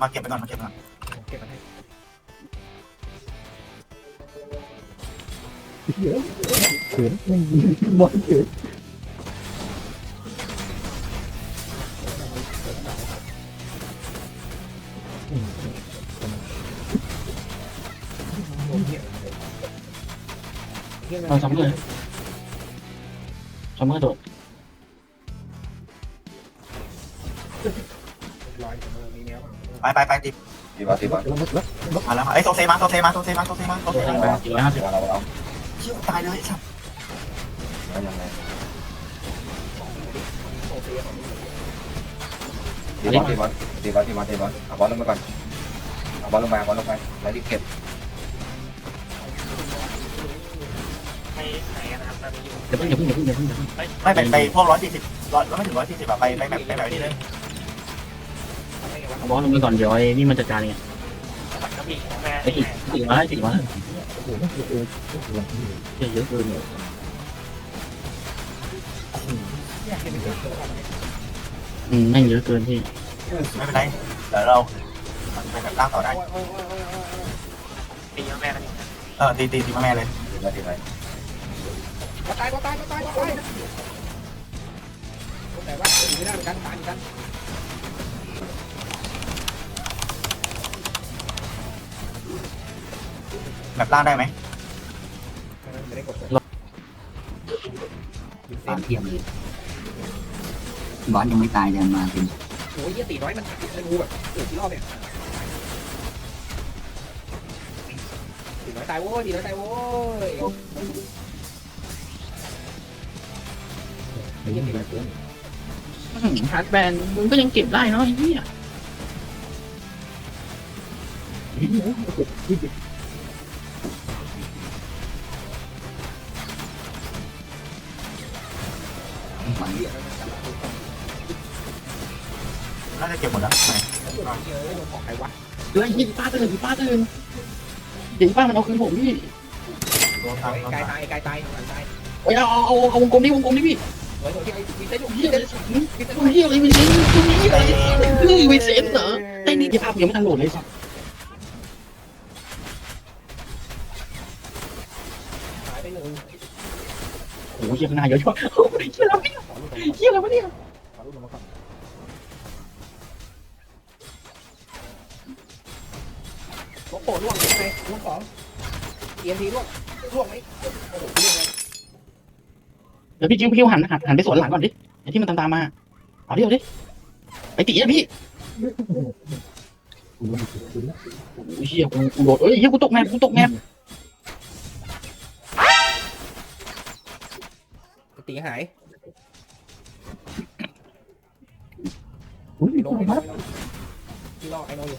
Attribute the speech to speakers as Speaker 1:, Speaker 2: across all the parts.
Speaker 1: มาเก็บไปก่อนมาเก็บไปก่อน
Speaker 2: เก็บมันให้
Speaker 3: เขินไม่บอลเขิน
Speaker 4: เอาซัมเมอร์ซัมเมอร์โดด
Speaker 2: ลอยมือมีแนว
Speaker 1: ไปไปไปดิบ
Speaker 5: ดีป่ะดีป่ะ
Speaker 3: แล้วแล้วแล้ว
Speaker 1: มาแล้วมาเอ้ยโซเซมาโซเซมาโซเซมาโซเซมาโซเซมา
Speaker 4: สี่ร้อยห้าสิบ
Speaker 5: เราเอา
Speaker 1: เชี่ยตายเลยสัตว์
Speaker 5: เอายังไงดีป่ะดีป่ะดีป่ะดีป่ะดีป่ะเอาบอลลงมาก่อนเอาบอลลงไปเอาบอลลงไปแล้วรีบเก็บ
Speaker 2: ไม่ไหนนะครับตอนนี้อยู่
Speaker 4: เดี๋ยวเพิ่งเดี๋ยวเพิ่งเดี๋ยวเพิ่งเดี๋ยวเพิ่งเดี๋ยวเพิ่ง
Speaker 1: ไม่ไปไปพวกร้อยสี่สิบร้อยไม่ถึงร้อยสี่สิบอะไปไปแบบไปแบบนี้เลย
Speaker 2: ไม่ไงวะ
Speaker 4: เอาบอลลงไปก่อนเดี๋ยวไอ้นี่มันจัดการเอง
Speaker 2: ปัดกระบี่ของแม่
Speaker 4: ไอ้สี่สี่ร้อยสี่ร้อย
Speaker 3: โอ้โหไม่เออโอ้โห
Speaker 4: เยอะเยอะเกิน
Speaker 2: เนี่ย
Speaker 4: อืมแม่งเยอะเกินพี่
Speaker 1: ไม่เป็นไรเดี๋ยวเราไปแบบตั้งต่อได้
Speaker 2: ตีแม่กัน
Speaker 1: เออตีตีตีแม่เลย
Speaker 5: ดีไป่ะดีป่ะ
Speaker 2: ตายตายตายตายตายแต่ว่าไม่ได้เหมือนกันตายเหมือนกัน
Speaker 1: แบบล่างได้ไหม
Speaker 2: ไม่ได้กด
Speaker 6: ตามเทียมเลยบอสยังไม่ตายเดินมาเป็น
Speaker 2: โอ้ยยี่ตีน้อยมันมันงูแบบโอ้ยกี่รอบเนี่ยตีน้อยตายโว้ยตีน้อยตายโว้ย
Speaker 3: ไม่ยังไม่เกิน
Speaker 4: ฮาร์ดแบนมึงก็ยังเก็บได้เนาะไอ้เหี้ย
Speaker 1: น่าจะเก็บหมดแล้วไหน
Speaker 2: เยอะโดนของใครวะ
Speaker 4: เฮ้ยยิงป้าตื่นยิงป้าตื่นเดี๋ยวป้ามันเอาคืนผมพี่
Speaker 1: โดนทางโดน
Speaker 2: กาย
Speaker 1: ทาง
Speaker 2: ตายกายตายตาย
Speaker 4: เฮ้ยเอาเอาเอาเอาวงกลมนี่วงกลมนี่พี่
Speaker 2: เฮ้ยที่ไอ้ที่เต้นอยู่
Speaker 4: เหี้
Speaker 2: ที่
Speaker 4: ย
Speaker 2: เต้น
Speaker 4: อะไรเหี้ยอะไรวิเซนเหี้ยอะไรเฮ้ยวิเซนเหรอไอ้นี่ที่ภาพยังไม่ทันโหลดเลยสัส
Speaker 2: หายไปหนึ่ง
Speaker 4: โอ้โหเหี้ยข้างหน้าเยอะจังโอ้ยเหี้ยอะไรวะเนี่ยเหี้ยอะไรวะเนี่ย
Speaker 2: ขอรูปมาก่อนโอ้โหล่วงไงล่วงสองเอ็มทีล่วงล่วงไหมโอ้โหล่วงไง
Speaker 4: เดี๋ยวพี่จิ้วพี่จิ้วหันหันหันไปสวนหลังก่อนดิไอ้ที่มันตามตามมาเอาดิเอาดิไอ้ตีอะพี่โอ้ยเหี้ยกูกูโดดเอ้ยเหี้ยกูตกแมปกูตกแมป
Speaker 2: ตีหาย
Speaker 3: อุ้ย
Speaker 2: ลงไม่ลงที่รอไอ้โนอยู่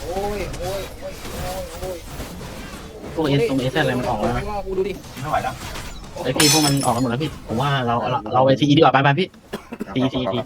Speaker 2: โอ้ยโอ้ยโอ้ยโอ้ยโอ้ย
Speaker 4: ตัวเอสตรงเอสอะไรมันออกแล้ว
Speaker 2: รอกูดูดิ
Speaker 1: ไม่ไหวแล้ว
Speaker 4: ไอพี่พวกมันออกกันหมดแล้วพี่ ผมว่าเราเราเราไปซีดีกว่าไปไปพี่ซีซีซี